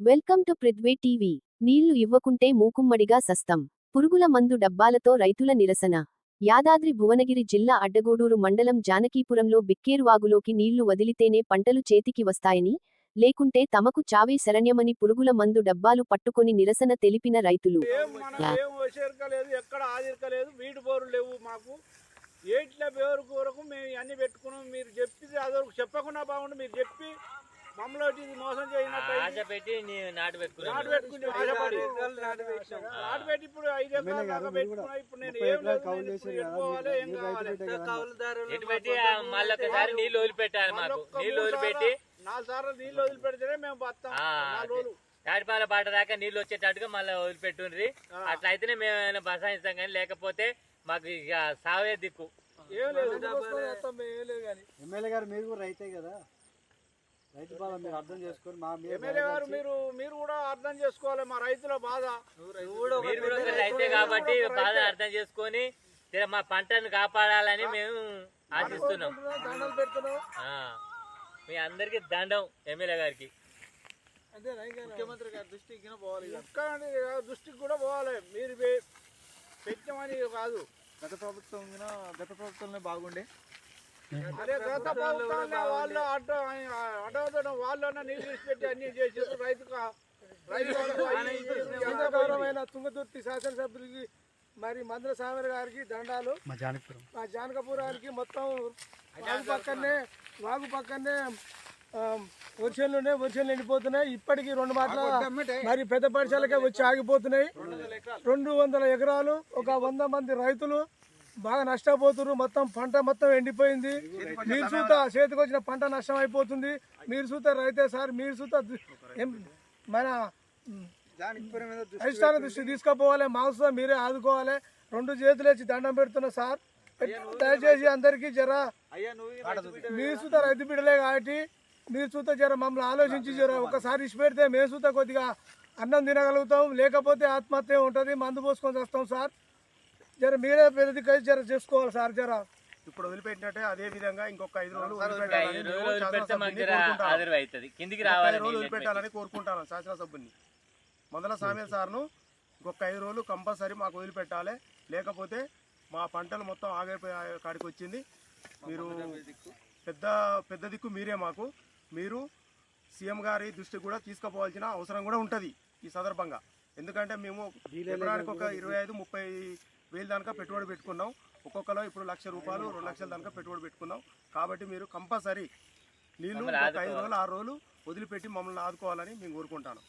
Welcome to Prithvi TV. నీళ్ళు ఇవ్వకుంటే మూకుమ్మడిగా సస్తం. పురుగుల మందు డబ్బాలతో రైతుల నిరసన. యాదాద్రి భువనగిరి జిల్లా అడ్డగూడూరు మండలం జానకీపురంలో బిక్కేరువాగులోకి నీళ్ళు వదిలితేనే పంటలు చేతికి వస్తాయని లేకుంటే తమకు చావే శరణ్యమని పురుగుల మందు డబ్బాలు పట్టుకొని నిరసన తెలిపిన రైతులు. ఏట్ల బేరు మేము అన్ని పెట్టుకున్నాం. మీరు చెప్పి అదొరకు చెప్పకుండా బాగుండు మీరు చెప్పి మమ్మల్ని వచ్చి ఇది మోసం చేయనట్టు ఆశ పెట్టి నీ నాటు నాటు పెట్టుకుని ఆశపడి. నాటు పెట్టి ఇప్పుడు ఐదు ఎకరాల దాకా పెట్టుకున్నా ఇప్పుడు నేను ఏం లేదు నేను ఇప్పుడు ఎట్టుకోవాలి ఏం కావాలి? ఎటు పెట్టి మళ్ళీ ఒకసారి నీళ్ళు వదిలిపెట్టాలి మాకు. నీళ్ళు వదిలిపెట్టి సార్లు- నాలుగు సార్లు నీళ్ళు వదిలిపెడితేనే మేము బతాం. ఆ, నాలుగు రోజులు. తాటిపాల పాట దాకా నీళ్ళు వచ్చేటట్టుగా మళ్ళీ వదిలిపెట్టుండ్రి. అట్లా అయితేనే మేము ఏమైనా బసాయిస్తాం కానీ లేకపోతే మాకు ఇక సావే దిక్కు. ఏం లేదు. ఏం లేదు కానీ ఎమ్మెల్యే గారు మీరు కూడా రైతే కదా. రైతు బాధ మీరు అర్థం చేసుకొని మా ఎమ్మెల్యే గారు మీరు మీరు కూడా అర్థం చేసుకోవాలి మా రైతుల బాధ. మీరు కూడా రైతే కాబట్టి బాధ అర్థం చేసుకొని మా పంటను కాపాడాలని మేము ఆశిస్తున్నాం. దండలు పెడుతున్నాం. ఆ. మీ అందరికి దండం ఎమ్మెల్యే గారికి. ముఖ్యమంత్రి గారి దృష్టికి పోవాలి దృష్టికి కూడా పోవాలి. మీరు పెట్టమని కాదు. గత ప్రభుత్వం గత ప్రభుత్వంలో బాగుండే. అదే గత ప్రభుత్వంలో వాళ్ళు అడ్డ అడ్డవదడం వాళ్ళన్న నీళ్ళు అన్ని చేసారు రైతుకు తుంగతుర్తి శాసనసభ్యులకి మరి మంత్ర సామర్ గారికి దండాలు. మా జానకిపురం. మా జానకపురానికి మొత్తం వాగు పక్కనే వాగు పక్కనే వర్షాలునే వర్షాలు ఎండిపోతున్నాయి. ఇప్పటికీ రెండు మాటల మరి పెద్ద పరిసరాలకే వచ్చి ఆగిపోతున్నాయి. రెండు వందల ఎకరాలు ఒక వంద మంది రైతులు బాగా నష్టపోతున్నారు. మొత్తం పంట మొత్తం ఎండిపోయింది. మీరు చూత చేతికి వచ్చిన పంట నష్టం అయిపోతుంది. మీరు చూత రైతే సార్ మీరు చూత మన అధిష్టాన దృష్టి తీసుకుపోవాలి మాంసం మీరే ఆదుకోవాలి. రెండు చేతులు వచ్చి దండం పెడుతున్నా సార్. దయచేసి అందరికీ జర మీరు చూత రైతు బిడ్డలే కాబట్టి మీరు చూత జర మమ్మల్ని ఆలోచించి జర ఒకసారి ఇచ్చి పెడితే మేము చూత కొద్దిగా అన్నం తినగలుగుతాం. లేకపోతే ఆత్మహత్య ఉంటుంది. మందు పోసుకొని వస్తాం సార్. జర మీరే పెద్దది కలిసి జర చేసుకోవాలి సార్ జర. ఇప్పుడు వదిలిపెట్టినట్టే అదే విధంగా ఇంకొక ఐదు రోజులు వదిలిపెట్టాలని కోరుకుంటాను. శాసనసభ్యుని. మొదల సామే సార్ను ఇంకొక ఐదు రోజులు కంపల్సరీ మాకు వదిలిపెట్టాలి. లేకపోతే మా పంటలు మొత్తం ఆగిపోయే కాడికి వచ్చింది. మీరు పెద్ద పెద్ద దిక్కు మీరే మాకు. మీరు సీఎం గారి దృష్టికి కూడా తీసుకుపోవాల్సిన అవసరం కూడా ఉంటుంది ఈ సందర్భంగా. ఎందుకంటే మేము ఎకరానికి ఒక ఇరవై ఐదు ముప్పై వేలు దాకా పెట్టుబడి పెట్టుకున్నాం. ఒక్కొక్కలో ఇప్పుడు లక్ష రూపాయలు రెండు లక్షల దాకా పెట్టుబడి పెట్టుకున్నాం. కాబట్టి మీరు కంపల్సరీ నీళ్ళు ఐదు రోజులు ఆరు రోజులు వదిలిపెట్టి మమ్మల్ని ఆదుకోవాలని మేము కోరుకుంటాను.